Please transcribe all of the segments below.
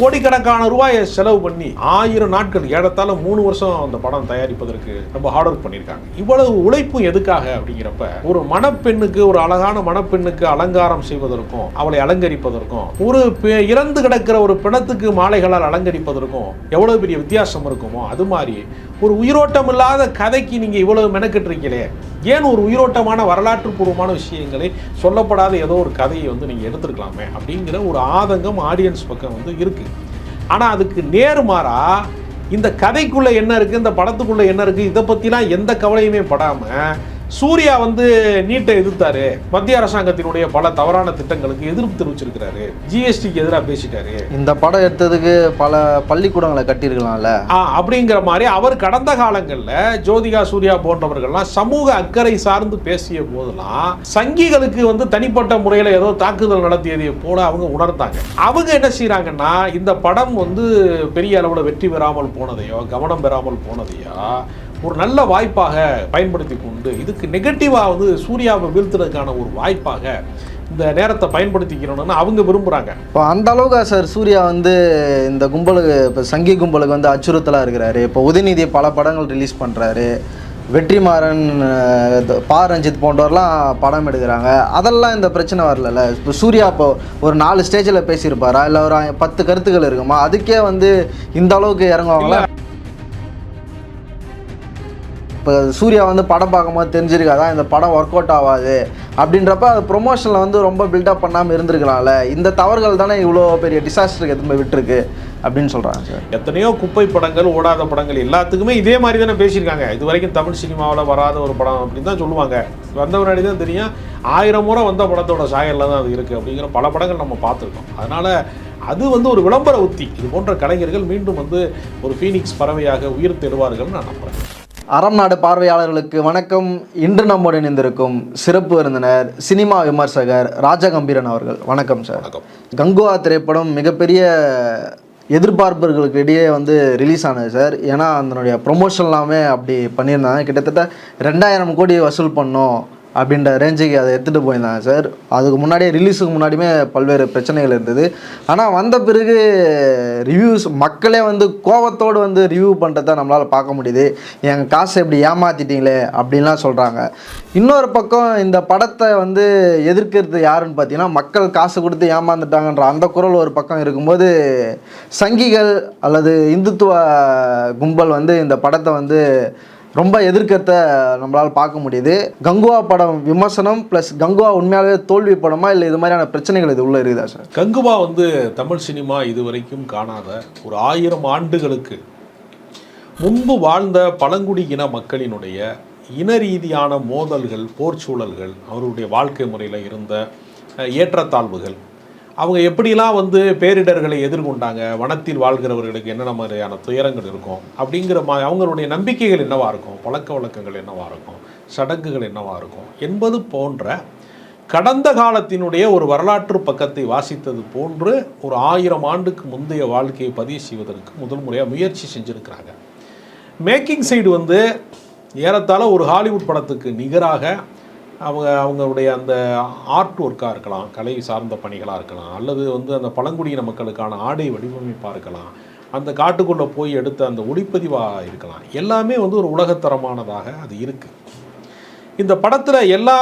கோடிக்கணக்கான ரூபாயை செலவு பண்ணி ஆயிரம் நாட்கள் ஏறத்தாழ மூணு வருஷம் அந்த படம் தயாரிப்பதற்கு ரொம்ப ஹார்ட் ஒர்க் பண்ணியிருக்காங்க. இவ்வளவு உழைப்பும் எதுக்காக அப்படிங்கிறப்ப ஒரு மணப்பெண்ணுக்கு ஒரு அழகான மணப்பெண்ணுக்கு அலங்காரம் செய்வதற்கும் அவளை அலங்கரிப்பதற்கும் ஒரு இறந்து கிடக்கிற ஒரு பிணத்துக்கு மாலைகளால் அலங்கரிப்பதற்கும் எவ்வளவு பெரிய வித்தியாசம் இருக்குமோ அது மாதிரி ஒரு உயிரோட்டம் இல்லாத கதைக்கு நீங்கள் இவ்வளவு மெனக்கிட்டுருக்கீங்களே? ஏன் ஒரு உயிரோட்டமான வரலாற்று பூர்வமான விஷயங்களை சொல்லப்படாத ஏதோ ஒரு கதையை வந்து நீங்கள் எடுத்துருக்கலாமே அப்படிங்கிற ஒரு ஆதங்கம் ஆடியன்ஸ் பக்கம் வந்து இருக்குது ஆனால் அதுக்கு நேர்மாறாக இந்த கதைக்குள்ளே என்ன இருக்குது இந்த படத்துக்குள்ளே என்ன இருக்குது இதை பற்றிலாம் எந்த கவலையுமே படாமல் சூர்யா வந்து நீட்டை எதிர்த்தாரு. மத்திய அரசாங்கத்தினுடைய பல தவறான திட்டங்களுக்கு எதிர்ப்பு தெரிவிச்சிருக்கிறாரு. ஜிஎஸ்டிக்கு எதிராக பேசிட்டாரு. இந்த படம் எடுத்ததுக்கு பல பள்ளிக்கூடங்களை கட்டியிருக்கலாம்ல. அப்படிங்கிற மாதிரி அவர் கடந்த காலங்களில் ஜோதிகா சூர்யா போன்றவர்கள்லாம் சமூக அக்கறை சார்ந்து பேசிய போதெல்லாம் சங்கிகளுக்கு வந்து தனிப்பட்ட முறையில் ஏதோ தாக்குதல் நடத்தியதை போல அவங்க உணர்ந்தாங்க. அவங்க என்ன செய்றாங்கன்னா இந்த படம் வந்து பெரிய அளவில் வெற்றி பெறாமல் போனதையோ கவனம் பெறாமல் போனதையோ ஒரு நல்ல வாய்ப்பாக பயன்படுத்தி கொண்டு இதுக்கு நெகட்டிவாக வந்து சூர்யாவை வீழ்த்துறதுக்கான ஒரு வாய்ப்பாக இந்த நேரத்தை பயன்படுத்திக்கணும்னு அவங்க விரும்புகிறாங்க இப்போ அந்த அளவுக்கு சார் சூர்யா வந்து இந்த கும்பலுக்கு இப்போ சங்கி கும்பலுக்கு வந்து அச்சுறுத்தலாக இருக்கிறாரு. இப்போ உதயநிதி பல படங்கள் ரிலீஸ் பண்ணுறாரு வெற்றிமாறன் பா ரஞ்சித் போன்றவர்லாம் படம் எடுக்கிறாங்க. அதெல்லாம் இந்த பிரச்சனை வரல இப்போ சூர்யா இப்போ ஒரு நாலு ஸ்டேஜில் பேசியிருப்பாரா? இல்லை ஒரு பத்து கருத்துக்கள் இருக்குமா? அதுக்கே வந்து இந்த அளவுக்கு இறங்குவாங்களா? இப்போ சூர்யா வந்து படம் பார்க்கும்போது தெரிஞ்சிருக்காதா இந்த படம் ஒர்க் அவுட் ஆகாது அப்படின்றப்ப அது ப்ரொமோஷனில் வந்து ரொம்ப பில்டப் பண்ணாமல் இருந்திருக்கலாம்ல. இந்த தவறுகள் தானே இவ்வளோ பெரிய டிசாஸ்டருக்கு எதுவுமே விட்டுருக்கு அப்படின்னு சொல்கிறாங்க சார். எத்தனையோ குப்பை படங்கள் ஓடாத படங்கள் எல்லாத்துக்குமே இதே மாதிரி தானே பேசியிருக்காங்க. இது வரைக்கும் தமிழ் சினிமாவில் வராத ஒரு படம் அப்படின்னு தான் சொல்லுவாங்க. வந்த முன்னாடி தான் தெரியும் ஆயிரம் முறை வந்த படத்தோட சாயலில் தான் அது இருக்குது அப்படிங்கிற பல படங்கள் நம்ம பார்த்துருக்கோம். அதனால் அது வந்து ஒரு விளம்பர உத்தி. இது போன்ற கலைஞர்கள் மீண்டும் வந்து ஒரு ஃபீனிக்ஸ் பறவையாக உயிர் தெழுவார்கள் நான் நம்புகிறேன் அறம் நாடு பார்வையாளர்களுக்கு வணக்கம். இன்று நம்முடன் இணைந்திருக்கும் சிறப்பு விருந்தினர் சினிமா விமர்சகர் ராஜகம்பீரன் அவர்கள். வணக்கம் சார். கங்குவா திரைப்படம் மிகப்பெரிய எதிர்பார்ப்புகளுக்கு இடையே வந்து ரிலீஸ் ஆனது சார். ஏன்னா அதனுடைய ப்ரொமோஷன் எல்லாமே அப்படி பண்ணியிருந்தாங்க. கிட்டத்தட்ட ரெண்டாயிரம் கோடி வசூல் பண்ணோம். அப்படின்ற ரேஞ்சுக்கு அதை எடுத்துகிட்டு போயிருந்தாங்க சார் அதுக்கு முன்னாடியே ரிலீஸுக்கு முன்னாடியுமே பல்வேறு பிரச்சனைகள் இருந்தது. ஆனால் வந்த பிறகு ரிவ்யூஸ் மக்களே வந்து கோவத்தோடு வந்து ரிவ்யூ பண்ணுறத நம்மளால் பார்க்க முடியுது. எங்கள் காசை இப்படி ஏமாற்றிட்டீங்களே அப்படின்லாம் சொல்கிறாங்க இன்னொரு பக்கம் இந்த படத்தை வந்து எதிர்க்கிறது யாருன்னு பார்த்தீங்கன்னா மக்கள் காசு கொடுத்து ஏமாந்துட்டாங்கன்ற அந்த குரல் ஒரு பக்கம் இருக்கும்போது சங்கிகள் அல்லது இந்துத்துவ கும்பல் வந்து இந்த படத்தை வந்து ரொம்ப எதிர்க்கிறத நம்மளால் பார்க்க முடியுது. கங்குவா படம் விமர்சனம் ப்ளஸ் கங்குவா உண்மையாகவே தோல்வி படமா இல்லை இது மாதிரியான பிரச்சனைகள் இது உள்ள இருக்குதா சார் கங்குவா வந்து தமிழ் சினிமா இதுவரைக்கும் காணாத ஒரு ஆயிரம் ஆண்டுகளுக்கு முன்பு வாழ்ந்த பழங்குடி இன மக்களினுடைய இன ரீதியான மோதல்கள் போர் சூழல்கள் அவருடைய வாழ்க்கை முறையில் இருந்த ஏற்றத்தாழ்வுகள் அவங்க எப்படிலாம் வந்து பேரிடர்களை எதிர்கொண்டாங்க வனத்தில் வாழ்கிறவர்களுக்கு என்னென்ன மாதிரியான துயரங்கள் இருக்கும் அப்படிங்கிற மாதிரி அவங்களுடைய நம்பிக்கைகள் என்னவாக இருக்கும்? பழக்க வழக்கங்கள் என்னவாக இருக்கும்? சடங்குகள் என்னவாக இருக்கும்? என்பது போன்ற கடந்த காலத்தினுடைய ஒரு வரலாற்று பக்கத்தை வாசித்தது போன்று ஒரு ஆயிரம் ஆண்டுக்கு முந்தைய வாழ்க்கையை பதிவு செய்வதற்கு முதல் முறையாக முயற்சி செஞ்சுருக்கிறாங்க. மேக்கிங் சைடு வந்து ஏறத்தாழ ஒரு ஹாலிவுட் படத்துக்கு நிகராக அவங்க அவங்களுடைய அந்த ஆர்ட் ஒர்க்காக இருக்கலாம் கலை சார்ந்த பணிகளாக இருக்கலாம் அல்லது வந்து அந்த பழங்குடியின மக்களுக்கான ஆடை வடிவமைப்பாக இருக்கலாம் அந்த காட்டுக்குள்ளே போய் எடுத்த அந்த ஒளிப்பதிவாக இருக்கலாம். எல்லாமே வந்து ஒரு உலகத்தரமானதாக அது இருக்குது இந்த படத்தில் எல்லா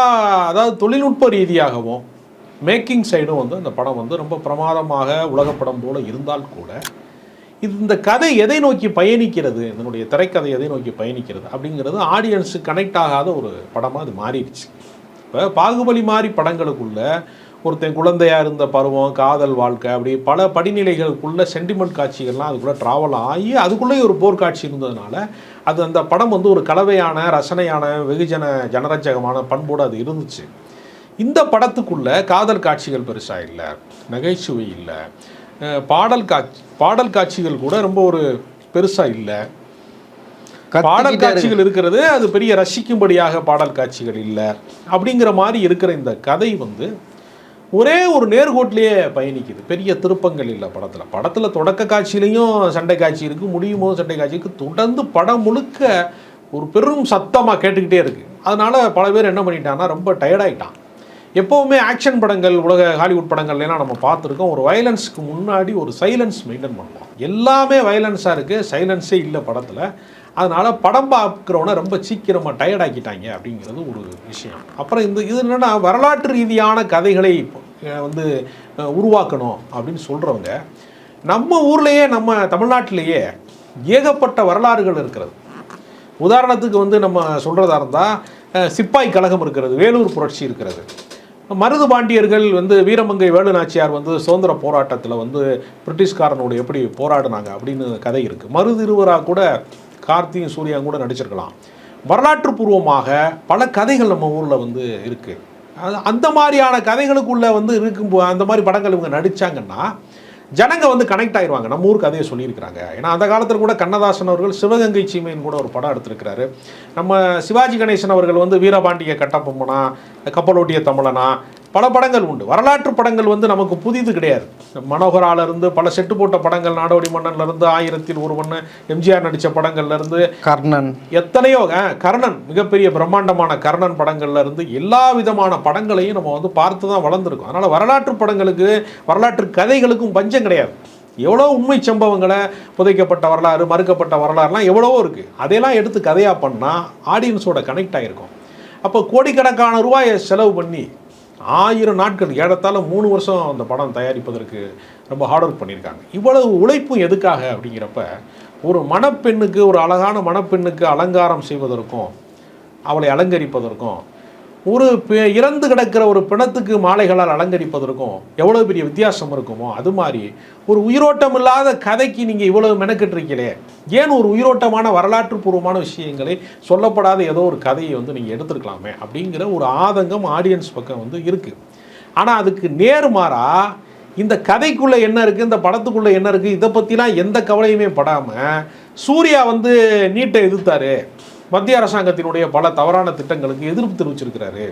அதாவது தொழில்நுட்ப ரீதியாகவும் மேக்கிங் சைடும் வந்து அந்த படம் வந்து ரொம்ப பிரமாதமாக உலகப்படம் போல் இருந்தால் கூட இது இந்த கதை எதை நோக்கி பயணிக்கிறது? இதனுடைய திரைக்கதை எதை நோக்கி பயணிக்கிறது? அப்படிங்கிறது ஆடியன்ஸு கனெக்ட் ஆகாத ஒரு படமாக அது மாறிடுச்சு. இப்போ பாகுபலி மாதிரி படங்களுக்குள்ள ஒருத்தன் குழந்தையாக இருந்த பருவம் காதல் வாழ்க்கை அப்படி பல படிநிலைகளுக்குள்ள சென்டிமெண்ட் காட்சிகள்லாம் அதுக்குள்ளே ட்ராவல் ஆகி அதுக்குள்ளேயே ஒரு போர்க்காட்சி இருந்ததுனால அது அந்த படம் வந்து ஒரு கலவையான ரசனையான வெகுஜன ஜனரஞ்சகமான பண்போடு அது இருந்துச்சு. இந்த படத்துக்குள்ளே காதல் காட்சிகள் பெருசாக இல்லை நகைச்சுவை இல்லை பாடல் காட்சி பாடல் காட்சிகள் கூட ரொம்ப ஒரு பெருசாக இல்லை. பாடல் காட்சிகள் இருக்கிறது அது பெரிய ரசிக்கும்படியாக பாடல் காட்சிகள் இல்லை. அப்படிங்கிற மாதிரி இருக்கிற இந்த கதை வந்து ஒரே ஒரு நேர்கோட்டிலேயே பயணிக்குது. பெரிய திருப்பங்கள் இல்லை படத்தில். படத்தில் தொடக்க காட்சியிலையும் சண்டை காட்சி இருக்குது முடியும் போது சண்டை காட்சி இருக்குது தொடர்ந்து படம் முழுக்க ஒரு பெரும் சத்தமாக கேட்டுக்கிட்டே இருக்குது அதனால பல பேர் என்ன பண்ணிட்டாங்கன்னா ரொம்ப டயர்டாயிட்டான் எப்போவுமே ஆக்ஷன் படங்கள் உலக ஹாலிவுட் படங்கள்லாம் நம்ம பார்த்துருக்கோம். ஒரு வயலன்ஸ்க்கு முன்னாடி ஒரு சைலன்ஸ் மெயின்டைன் பண்ணுவோம். எல்லாமே வயலன்ஸாக இருக்குது சைலன்ஸே இல்லை படத்தில். அதனால் படம் பார்க்குறவனை ரொம்ப சீக்கிரமாக டயர்ட் ஆக்கிட்டாங்க அப்படிங்கிறது ஒரு விஷயம். அப்புறம் இந்த இது என்னென்னா வரலாற்று ரீதியான கதைகளை வந்து உருவாக்கணும் அப்படின்னு சொல்கிறவங்க நம்ம ஊர்லேயே நம்ம தமிழ்நாட்டிலேயே ஏகப்பட்ட வரலாறுகள் இருக்கிறது. உதாரணத்துக்கு வந்து நம்ம சொல்கிறதா இருந்தால் சிப்பாய் கழகம் இருக்கிறது வேலூர் புரட்சி இருக்கிறது. மருது பாண்டியர்கள் வந்து வீரமங்கை வேலு நாச்சியார் வந்து சுதந்திர போராட்டத்தில் வந்து பிரிட்டிஷ்காரனோடு எப்படி போராடினாங்க அப்படின்னு கதை இருக்குது மருது இருவராக கூட கார்த்தியும் சூர்யா கூட நடிச்சிருக்கலாம். வரலாற்று பூர்வமாக பல கதைகள் நம்ம ஊரில் வந்து இருக்குது அந்த மாதிரியான கதைகளுக்குள்ளே வந்து இருக்கும் அந்த மாதிரி படங்கள் இவங்க நடித்தாங்கன்னா ஜனங்க வந்து கனெக்ட் ஆயிடுவாங்க நம்ம ஊர் கதையை சொல்லியிருக்கிறாங்க. ஏன்னா அந்த காலத்தில் கூட கண்ணதாசன் அவர்கள் சிவகங்கை சீமையின் கூட ஒரு படம் எடுத்திருக்கிறாரு. நம்ம சிவாஜி கணேசன் அவர்கள் வந்து வீரபாண்டிய கட்டபொம்மனா கப்பலோட்டிய தமிழனா பல படங்கள் உண்டு. வரலாற்று படங்கள் வந்து நமக்கு புதிது கிடையாது. மனோகரால இருந்து பல செட்டு போட்ட படங்கள் நாடோடி மன்னன்ல இருந்து ஆயிரத்தில் ஒருவன் எம்ஜிஆர் நடித்த படங்கள்ல இருந்து கர்ணன். எத்தனையோ கர்ணன் மிகப்பெரிய பிரம்மாண்டமான கர்ணன் படங்கள்ல இருந்து எல்லா விதமான படங்களையும் நம்ம வந்து பார்த்து தான் வளர்ந்துருக்கோம். அதனால் வரலாற்று படங்களுக்கு வரலாற்று கதைகளுக்கும் பஞ்சம் கிடையாது. எவ்வளோ உண்மை சம்பவங்களை புதைக்கப்பட்ட வரலாறு மறுக்கப்பட்ட வரலாறுலாம் எவ்வளவோ இருக்குது அதையெல்லாம் எடுத்து கதையாக பண்ணால் ஆடியன்ஸோட கனெக்ட் ஆகிருக்கும் அப்போ கோடிக்கணக்கான ரூபாயை செலவு பண்ணி ஆயிரம் நாட்கள் ஏறத்தாழ மூணு வருஷம் அந்த படம் தயாரிப்பதற்கு ரொம்ப ஹார்ட் ஒர்க் பண்ணியிருக்காங்க. இவ்வளவு உழைப்பும் எதுக்காக அப்படிங்கிறப்ப ஒரு மணப்பெண்ணுக்கு ஒரு அழகான மணப்பெண்ணுக்கு அலங்காரம் செய்வதற்கும் அவளை அலங்கரிப்பதற்கும் ஒரு பெ- இறந்து கிடக்கிற ஒரு பிணத்துக்கு மாலைகளால் அலங்கரிப்பதற்கும் எவ்வளோ பெரிய வித்தியாசம் இருக்குமோ அது மாதிரி ஒரு உயிரோட்டம் இல்லாத கதைக்கு நீங்கள் இவ்வளவு மெனக்கிட்டிருக்கீங்களே. ஏன் ஒரு உயிரோட்டமான வரலாற்று பூர்வமான விஷயங்களை சொல்லப்படாத ஏதோ ஒரு கதையை வந்து நீங்கள் எடுத்துருக்கலாமே அப்படிங்கிற ஒரு ஆதங்கம் ஆடியன்ஸ் பக்கம் வந்து இருக்குது ஆனால் அதுக்கு நேர்மாறா இந்த கதைக்குள்ளே என்ன இருக்குது இந்த படத்துக்குள்ளே என்ன இருக்குது இதை பற்றிலாம் எந்த கவலையுமே படாமல் சூர்யா வந்து நீட்டை எதிர்த்தாரு. மத்திய அரசாங்கத்தினுடைய பல தவறான திட்டங்களுக்கு எதிர்ப்பு தெரிவிச்சிருக்கிறாரு.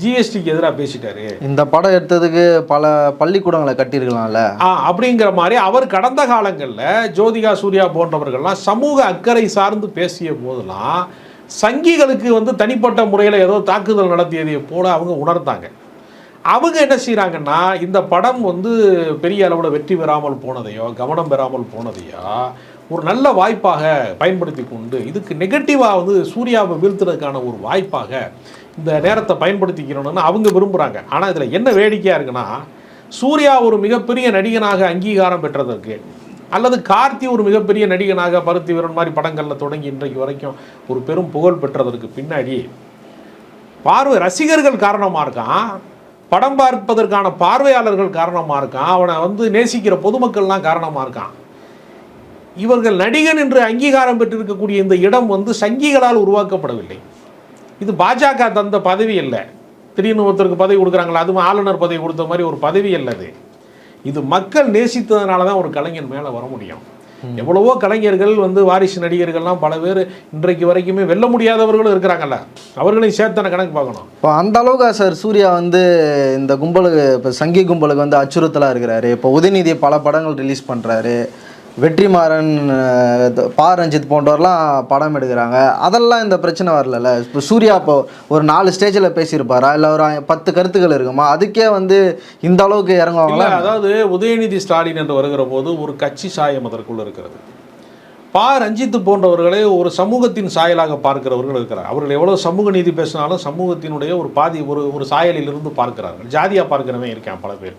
ஜிஎஸ்டிக்கு எதிராக பேசிட்டாரு. இந்த படம் எடுத்ததுக்கு பல பள்ளிக்கூடங்களை கட்டியிருக்கலாம்ல. ஆ அப்படிங்கிற மாதிரி அவர் கடந்த காலங்களில் ஜோதிகா சூர்யா போன்றவர்கள்லாம் சமூக அக்கறை சார்ந்து பேசிய போதெல்லாம் சங்கிகளுக்கு வந்து தனிப்பட்ட முறையில் ஏதோ தாக்குதல் நடத்தியதை போல அவங்க உணர்ந்தாங்க. அவங்க என்ன செய்கிறாங்கன்னா இந்த படம் வந்து பெரிய அளவில் வெற்றி பெறாமல் போனதையோ கவனம் பெறாமல் போனதையோ ஒரு நல்ல வாய்ப்பாக பயன்படுத்தி கொண்டு இதுக்கு நெகட்டிவாக வந்து சூர்யாவை வீழ்த்துறதுக்கான ஒரு வாய்ப்பாக இந்த நேரத்தை பயன்படுத்திக்கணும்னு அவங்க விரும்புகிறாங்க ஆனால் இதில் என்ன வேடிக்கையாக இருக்குன்னா சூர்யா ஒரு மிகப்பெரிய நடிகனாக அங்கீகாரம் பெற்றதற்கு அல்லது கார்த்தி ஒரு மிகப்பெரிய நடிகனாக பருத்தி வீரன் மாதிரி படங்களில் தொடங்கி இன்றைக்கு வரைக்கும் ஒரு பெரும் புகழ் பெற்றதற்கு பின்னாடி பார்வை ரசிகர்கள் காரணமாக இருக்கான் படம் பார்ப்பதற்கான பார்வையாளர்கள் காரணமாக இருக்கான் அவனை வந்து நேசிக்கிற பொதுமக்கள்லாம் காரணமாக இருக்கான். இவர்கள் நடிகன் என்று அங்கீகாரம் பெற்றிருக்கக்கூடிய இந்த இடம் வந்து சங்கிகளால் உருவாக்கப்படவில்லை. இது பாஜக தந்த பதவி இல்லை திடீர்னு ஒருத்தருக்கு பதவி கொடுக்குறாங்களா? அதுவும் ஆளுநர் பதவி கொடுத்த மாதிரி ஒரு பதவி இல்லை அது. இது மக்கள் நேசித்ததுனால தான் ஒரு கலைஞன் மேலே வர முடியும். எவ்வளவோ கலைஞர்கள் வந்து வாரிசு நடிகர்கள்லாம் பல பேர் இன்றைக்கு வரைக்குமே வெல்ல முடியாதவர்களும் இருக்கிறாங்கல்ல. அவர்களையும் சேர்த்தான கணக்கு பார்க்கணும். இப்போ அந்த அளவுக்கா சார் சூர்யா வந்து இந்த கும்பலுக்கு இப்போ சங்கி கும்பலுக்கு வந்து அச்சுறுத்தலாக இருக்கிறாரு. இப்போ உதயநிதி பல படங்கள் ரிலீஸ் பண்ணுறாரு வெற்றிமாறன் அஹ், பா ரஞ்சித் போன்றவர்லாம் படம் எடுக்கிறாங்க. அதெல்லாம் இந்த பிரச்சனை வரலல்ல. இப்போ சூர்யா இப்போ ஒரு நாலு ஸ்டேஜில் பேசியிருப்பாரா? இல்லை ஒரு பத்து கருத்துக்கள் இருக்குமா? அதுக்கே வந்து இந்த அளவுக்கு இறங்குவாங்களா? அதாவது உதயநிதி ஸ்டாலின் என்று வருகிற போது ஒரு கட்சி சாயம் அதற்குள் இருக்கிறது. பா ரஞ்சித் போன்றவர்களை ஒரு சமூகத்தின் சாயலாக பார்க்கிறவர்கள் இருக்கிறார். அவர்கள் எவ்வளோ சமூக நீதி பேசினாலும் சமூகத்தினுடைய ஒரு பாதி ஒரு ஒரு சாயலிலிருந்து பார்க்கிறார்கள். ஜாதியாக பார்க்கிறவன் இருக்கான் பல பேர்.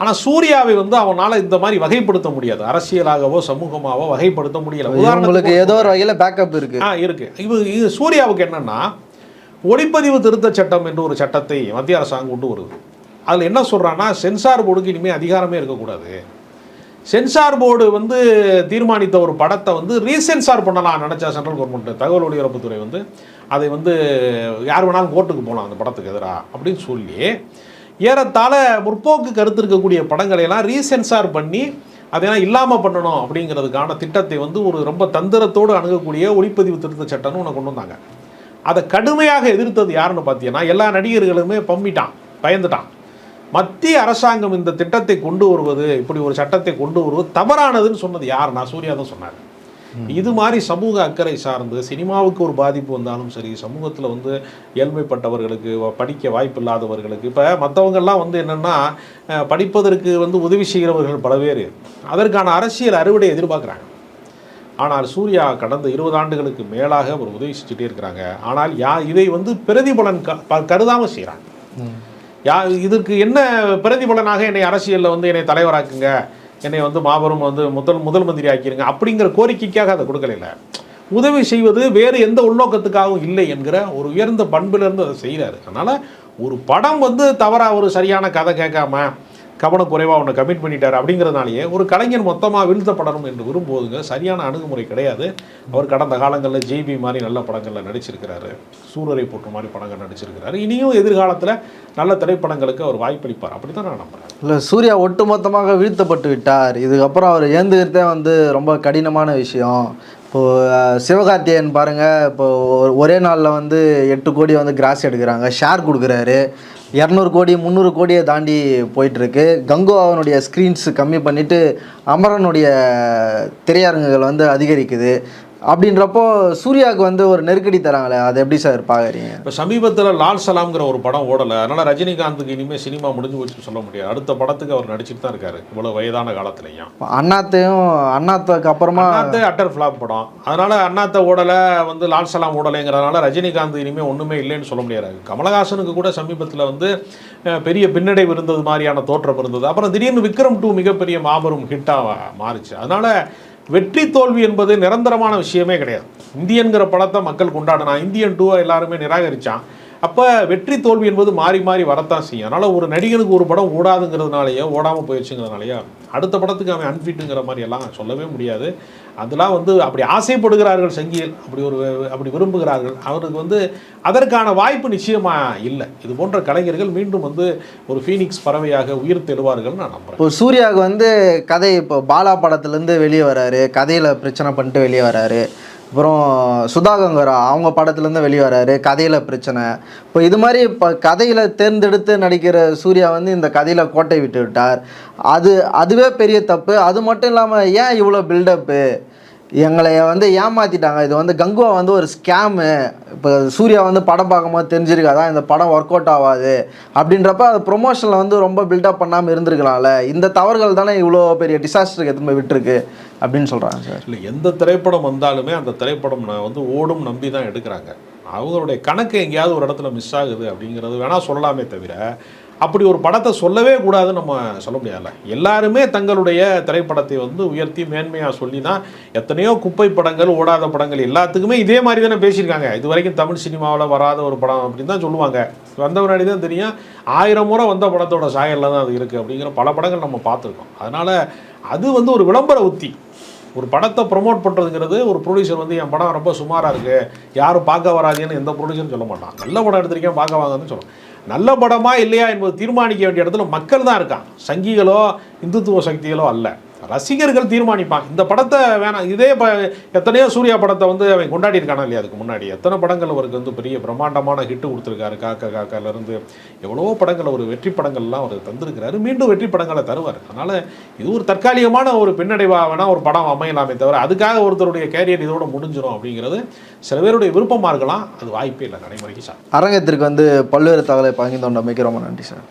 ஆனா சூர்யாவை வந்து அவனால இந்த மாதிரி வகைப்படுத்த முடியாது. அரசியலாகவோ சமூகமாவோ வகைப்படுத்த முடியல. உங்களுக்கு உதாரணத்துக்கு ஏதோ ஒரு வகையில் பேக்கப் இருக்கு. ஆ இருக்கு. இது இது சூர்யாவுக்கு என்னன்னா ஒளிப்பதிவு திருத்தச் சட்டம் என்று ஒரு சட்டத்தை மத்திய அரசாங்கம் கொண்டு வருது. அதில் என்ன சொல்றான்னா சென்சார் போர்டுக்கு இனிமேல் அதிகாரமே இருக்கக்கூடாது. சென்சார் போர்டு வந்து தீர்மானித்த ஒரு படத்தை வந்து ரீசென்சார் பண்ணலாம் நினச்சா சென்ட்ரல் கவர்மெண்ட் தகவல் ஒலிபரப்புத்துறை வந்து அதை வந்து யார் வேணாலும் கோர்ட்டுக்கு போகலாம் அந்த படத்துக்கு எதிராக அப்படின்னு சொல்லி ஏறத்தாழ முற்போக்கு கருத்து இருக்கக்கூடிய படங்களை எல்லாம் ரீசென்சார் பண்ணி அதெல்லாம் இல்லாமல் பண்ணணும் அப்படிங்கிறதுக்கான திட்டத்தை வந்து ஒரு ரொம்ப தந்திரத்தோடு அணுகக்கூடிய ஒளிப்பதிவு திருத்த சட்டம்னு ஒன்று கொண்டு வந்தாங்க. அதை கடுமையாக எதிர்த்தது யாருன்னு பார்த்தீங்கன்னா எல்லா நடிகர்களுமே பம்பிட்டான் பயந்துட்டான். மத்திய அரசாங்கம் இந்த திட்டத்தை கொண்டு வருவது இப்படி ஒரு சட்டத்தை கொண்டு வருவது தவறானதுன்னு சொன்னது யாருன்னா சூர்யா தான் சொன்னார். இது மாதிரி சமூக அக்கறை சார்ந்து சினிமாவுக்கு ஒரு பாதிப்பு வந்தாலும் சரி சமூகத்தில் வந்து ஏழ்மைப்பட்டவர்களுக்கு படிக்க வாய்ப்பு இல்லாதவர்களுக்கு இப்போ மற்றவங்கெல்லாம் வந்து என்னென்னா படிப்பதற்கு வந்து உதவி செய்கிறவர்கள் பல பேர். அதற்கான அரசியல் அறுவடை எதிர்பார்க்குறாங்க. ஆனால் சூர்யா கடந்த இருபது ஆண்டுகளுக்கு மேலாக அவர் உதவி செஞ்சுட்டே இருக்கிறாங்க. ஆனால் யா இதை வந்து பிரதிபலன் க ப- கருதாம செய்கிறாங்க யா இதற்கு என்ன பிரதிபலனாக என்னை அரசியலில் வந்து என்னை தலைவராக்குங்க? என்னை வந்து மாபெரும் வந்து முதல் முதல் மந்திரி ஆக்கிடுங்க அப்படிங்கிற கோரிக்கைக்காக அதை கொடுக்கல உதவி செய்வது வேறு எந்த உள்நோக்கத்துக்காகவும் இல்லை என்கிற ஒரு உயர்ந்த பண்பிலிருந்து அதை செய்கிறாரு அதனால் ஒரு படம் வந்து தவறாக ஒரு சரியான கதை கேட்காம கவனக்குறைவாக அவனை கமிட் பண்ணிட்டார் அப்படிங்கிறதுனாலேயே ஒரு கலைஞர் மொத்தமாக வீழ்த்தப்படணும் என்று விரும்புவதுங்க சரியான அணுகுமுறை கிடையாது. அவர் கடந்த காலங்களில் ஜேபி மாதிரி நல்ல படங்களில் நடிச்சிருக்கிறாரு. சூரரை போட்டு மாதிரி படங்கள் நடிச்சிருக்கிறாரு. இனியும் எதிர்காலத்தில் நல்ல திரைப்படங்களுக்கு அவர் வாய்ப்பளிப்பார். அப்படி தான் நான் நம்புறேன். இல்லை சூர்யா ஒட்டுமொத்தமாக வீழ்த்தப்பட்டு விட்டார். இதுக்கப்புறம் அவர் ஏந்துக்கிறதே வந்து ரொம்ப கடினமான விஷயம். இப்போது சிவகார்த்தியன் பாருங்கள் இப்போது ஒரே நாளில் வந்து எட்டு கோடி வந்து கிராஸ் எடுக்கிறாங்க ஷேர் கொடுக்குறாரு. இரநூறு கோடி முந்நூறு கோடியை தாண்டி போயிட்டுருக்கு. கங்கோ அவனுடைய ஸ்க்ரீன்ஸ் கம்மி பண்ணிவிட்டு அமரனுடைய திரையரங்குகள் வந்து அதிகரிக்குது. அப்படின்றப்போ சூர்யாவுக்கு வந்து ஒரு நெருக்கடி தராங்களே அதை எப்படி சார் பார்க்குறீங்க இப்போ சமீபத்தில் லால் சலாம்ங்கிற ஒரு படம் ஓடலை. அதனால் ரஜினிகாந்துக்கு இனிமேல் சினிமா முடிஞ்சு போச்சுன்னு சொல்ல முடியாது. அடுத்த படத்துக்கு அவர் நடிச்சிட்டு தான் இருக்காரு இவ்வளோ வயதான காலத்துலையும். அண்ணாத்தையும் அண்ணாத்துக்கு அப்புறமா அண்ணாத்த அட்டர் ஃப்ளாப் படம். அதனால அண்ணாத்த ஓடலை வந்து லால் சலாம் ஓடலைங்கிறதுனால ரஜினிகாந்த் இனிமேல் ஒன்றுமே இல்லைன்னு சொல்ல முடியாது. கமலஹாசனுக்கு கூட சமீபத்தில் வந்து பெரிய பின்னடைவு இருந்தது மாதிரியான தோற்றம் இருந்தது. அப்புறம் திடீர்னு விக்ரம் டூ மிகப்பெரிய மாபெரும் ஹிட்டாக மாறுச்சு. அதனால வெற்றி தோல்வி என்பது நிரந்தரமான விஷயமே கிடையாது. இந்தியன்கிற படத்தை மக்கள் கொண்டாடினா இந்தியன் டூவை எல்லாருமே நிராகரிச்சான். அப்போ வெற்றி தோல்வி என்பது மாறி மாறி வரத்தான் செய்யும். அதனால் ஒரு நடிகனுக்கு ஒரு படம் ஓடாதுங்கிறதுனாலயோ ஓடாமல் போயிடுச்சுங்கிறதுனாலயோ அடுத்த படத்துக்கு அவன் அன்ஃபிட்டுங்கிற மாதிரி எல்லாம் சொல்லவே முடியாது. அதெல்லாம் வந்து அப்படி ஆசைப்படுகிறார்கள் சங்கியல் அப்படி ஒரு அப்படி விரும்புகிறார்கள். அவருக்கு வந்து அதற்கான வாய்ப்பு நிச்சயமாக இல்லை. இது போன்ற கலைஞர்கள் மீண்டும் வந்து ஒரு ஃபீனிக்ஸ் பறவையாக உயிர் தெழுவார்கள் நான் நம்புகிறேன் இப்போ சூர்யாவுக்கு வந்து கதை இப்போ பாலா படத்துலேருந்து வெளியே வராரு. கதையில் பிரச்சனை பண்ணிட்டு வெளியே வராரு. அப்புறம் சுதாகங்கரா அவங்க படத்துலேருந்து வெளியே வராரு கதையில் பிரச்சனை. இப்போ இது மாதிரி இப்போ கதையில் தேர்ந்தெடுத்து நடிக்கிற சூர்யா வந்து இந்த கதையில் கோட்டை விட்டு விட்டார். அது அதுவே பெரிய தப்பு. அது மட்டும் இல்லாமல் ஏன் இவ்வளோ பில்டப்பு எங்களை வந்து ஏமாற்றிட்டாங்க இது வந்து கங்குவா வந்து ஒரு ஸ்கேமு இப்போ சூர்யா வந்து படம் பார்க்கும்போது தெரிஞ்சிருக்காதான் இந்த படம் ஒர்க் அவுட் ஆகாது. அப்படின்றப்ப அது ப்ரொமோஷனில் வந்து ரொம்ப பில்டப் பண்ணாமல் இருந்திருக்கலாம்ல. இந்த தவறுகள் தானே இவ்வளோ பெரிய டிசாஸ்டருக்கு எதுவுமே விட்டுருக்கு அப்படின்னு சொல்கிறாங்க சார். இல்லை எந்த திரைப்படம் வந்தாலுமே அந்த திரைப்படம் நான் வந்து ஓடும் நம்பி தான் எடுக்கிறாங்க. அவங்களுடைய கணக்கு எங்கேயாவது ஒரு இடத்துல மிஸ் ஆகுது அப்படிங்கிறது வேணால் சொல்லலாமே தவிர அப்படி ஒரு படத்தை சொல்லவே கூடாதுன்னு நம்ம சொல்ல முடியாதுல்ல. எல்லாருமே தங்களுடைய திரைப்படத்தை வந்து உயர்த்தி மேன்மையாக சொல்லி தான் எத்தனையோ குப்பை படங்கள் ஓடாத படங்கள் எல்லாத்துக்குமே இதே மாதிரி தானே பேசியிருக்காங்க. இது வரைக்கும் தமிழ் சினிமாவில் வராத ஒரு படம் அப்படின்னு தான் சொல்லுவாங்க. வந்த முன்னாடி தான் தெரியும் ஆயிரம் முறை வந்த படத்தோட சாயலில் தான் அது இருக்குது அப்படிங்கிற பல படங்கள் நம்ம பார்த்துருக்கோம். அதனால் அது வந்து ஒரு விளம்பர உத்தி. ஒரு படத்தை ப்ரொமோட் பண்ணுறதுங்கிறது ஒரு ப்ரொடியூசர் வந்து என் படம் ரொம்ப சுமாராக இருக்குது யாரும் பார்க்க வராதுன்னு எந்த ப்ரொடியூசரும் சொல்ல மாட்டான். நல்ல படம் எடுத்திருக்கேன் பார்க்க வாங்கன்னு சொல்லுவான். நல்ல படமா இல்லையா என்பது தீர்மானிக்க வேண்டிய இடத்துல மக்கள் தான் இருக்கான் சங்கிகளோ இந்துத்துவ சக்திகளோ அல்ல. ரசிகர்கள் தீர்மானிப்பான் இந்த படத்தை வேணாம் இதே ப எத்தனையோ சூர்யா படத்தை வந்து அவன் கொண்டாடி இருக்கானா இல்லையா அதுக்கு முன்னாடி? எத்தனை படங்கள் அவருக்கு வந்து பெரிய பிரம்மாண்டமான ஹிட்டு கொடுத்துருக்காரு காக்க காக்காலேருந்து எவ்வளவோ படங்கள் ஒரு வெற்றி படங்கள்லாம் அவர் தந்திருக்கிறாரு. மீண்டும் வெற்றி படங்களை தருவார். அதனால் இது ஒரு தற்காலிகமான ஒரு பின்னடைவாக வேணால் ஒரு படம் அமையலாமே தவிர அதுக்காக ஒருத்தருடைய கேரியர் இதோட முடிஞ்சிடும் அப்படிங்கிறது சில பேருடைய விருப்பமாக இருக்கலாம். அது வாய்ப்பே இல்லை நடைமுறைக்கு சார். அரங்கத்திற்கு வந்து பல்வேறு தகவலை பகிர்ந்து கொண்டமைக்கு ரொம்ப நன்றி சார்.